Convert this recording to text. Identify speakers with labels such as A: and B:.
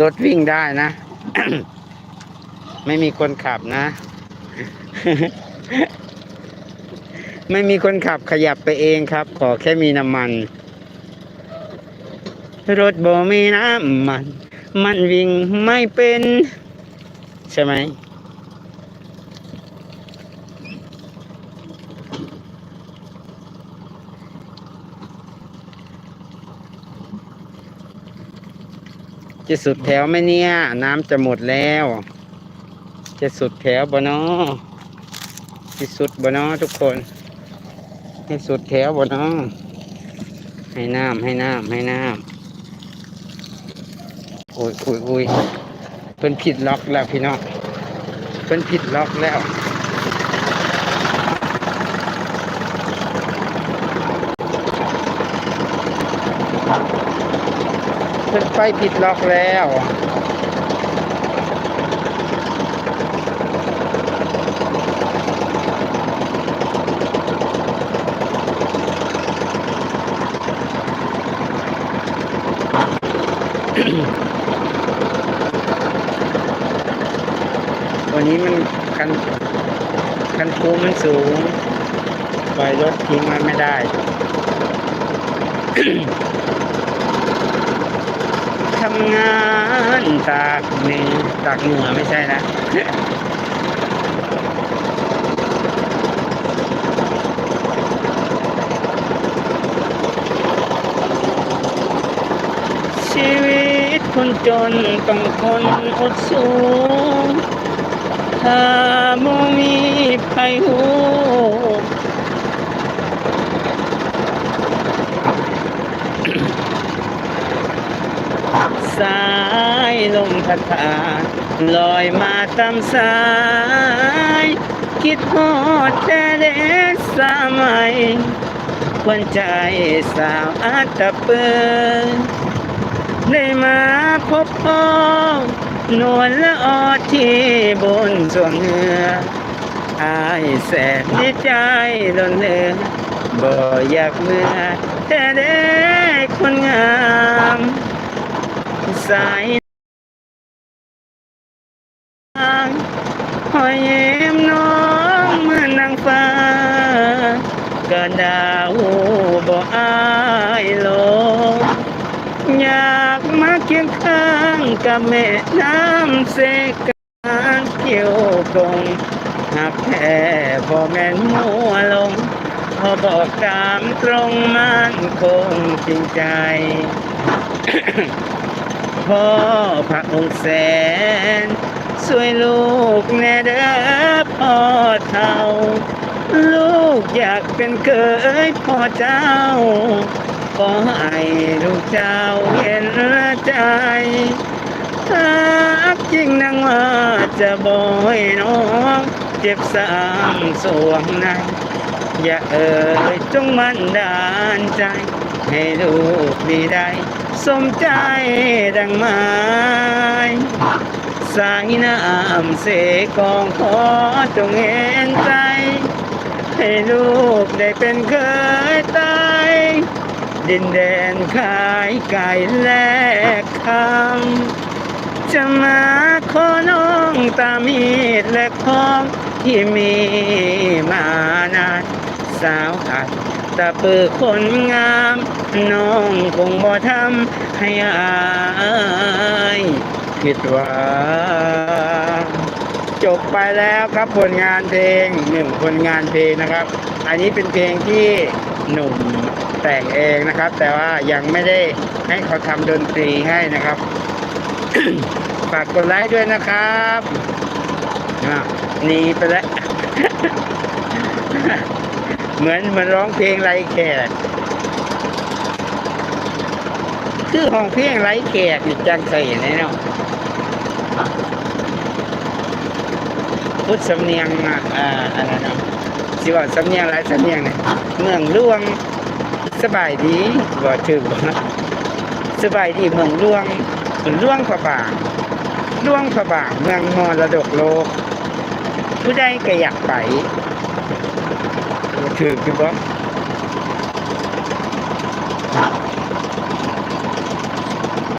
A: รถวิ่งได้นะ ไม่มีคนขับนะ ไม่มีคนขับขยับไปเองครับ ขอแค่มีน้ำมัน รถบ่มีน้ำมัน มันวิ่งไม่เป็น ใช่ไหม จะสุดแถวไหมเนี่ย น้ำจะหมดแล้ว จะสุดแถวบ่เนอที่สุดบ่เนอทุกคน ให้สุดแถวบ่เนอให้น้ำให้น้ำให้น้ำโอ้ยโอ้ยโอ้ยเพิ่นผิดล็อกแล้วพี่น้องเพิ่นผิดล็อกแล้ว เพิ่นไปผิดล็อกแล้ววันนี้มันคันคันคูมันสูงปล่อยรถทิ้งมันไม่ได้ ทำงานตากเหนือตากเหนือไม่ใช่นะชีวิตคนจนต้องคนอดสูงถ้าบ่มีไผหูสายลมพัดผ่าลอยมาตามสาย คิดฮอดแต่เด็กสมัยควันใจสาวอาตะเปินได้มาพบพ่อนวลละออที่บนสวงเหนืออายแสนดีใจล้นเหลือบ่อยากเมื่อแต่ได้คนงามสายทางห อยเยี่ยมน้องเหมือนนางฟ้าก็ดาวบ่อายลงอยากมาเคียงข้างกับแม่น้ำเสการเกี่ยวกงหักแท้บ่แม่นมัวลงพอบอกตามตรงมันคงจริงใจพ่อพระองค์แสน ช่วยลูกแน่เด้อพ่อเท่า ลูกอยากเป็นเคยพ่อเจ้า ขอให้ลูกเจ้าเห็นใจถ้าจริงนังว่าจะบอยน้องเจ็บสามสวงในอย่าเอ่ยจงมันดานใจ ให้ลูกดีได้ สมใจดังไม้ สายน้ำเสกองขอจงเห็นใจ ให้ลูกได้เป็นเคยตายดินแดนขายไก่แลกคำจะมาขอน้องตามมีดและของที่มีมานานสาวอัดตะปือคนงาม น้องคงบ่ทำให้อาย ผิดหวังจบไปแล้วครับผลงานเพลงหนึ่งผลงานเพลงนะครับ อันนี้เป็นเพลงที่หนุ่มแต่งเองนะครับ แต่ว่ายังไม่ได้ให้เขาทำดนตรีให้นะครับ ฝากกดไลค์ด้วยนะครับหนีไปแล้ว เหมือนเหมือนร้องเพลงไรแขกคือห้องเพลงไรแขกนี่จังใส่แน่เนาะ พุทธสำเนียงอ่าอะไรนะสิว่าสำเนียงหลายสำเนียงเนี่ยเมืองหลวงสบายดีบ่ถือบ่สบายดีเมืองหลวงเมืหลวงพระบางหลวงพระบางเมืองมรดกโลก ผู้ใดก็อยากไปบ่ถือบ่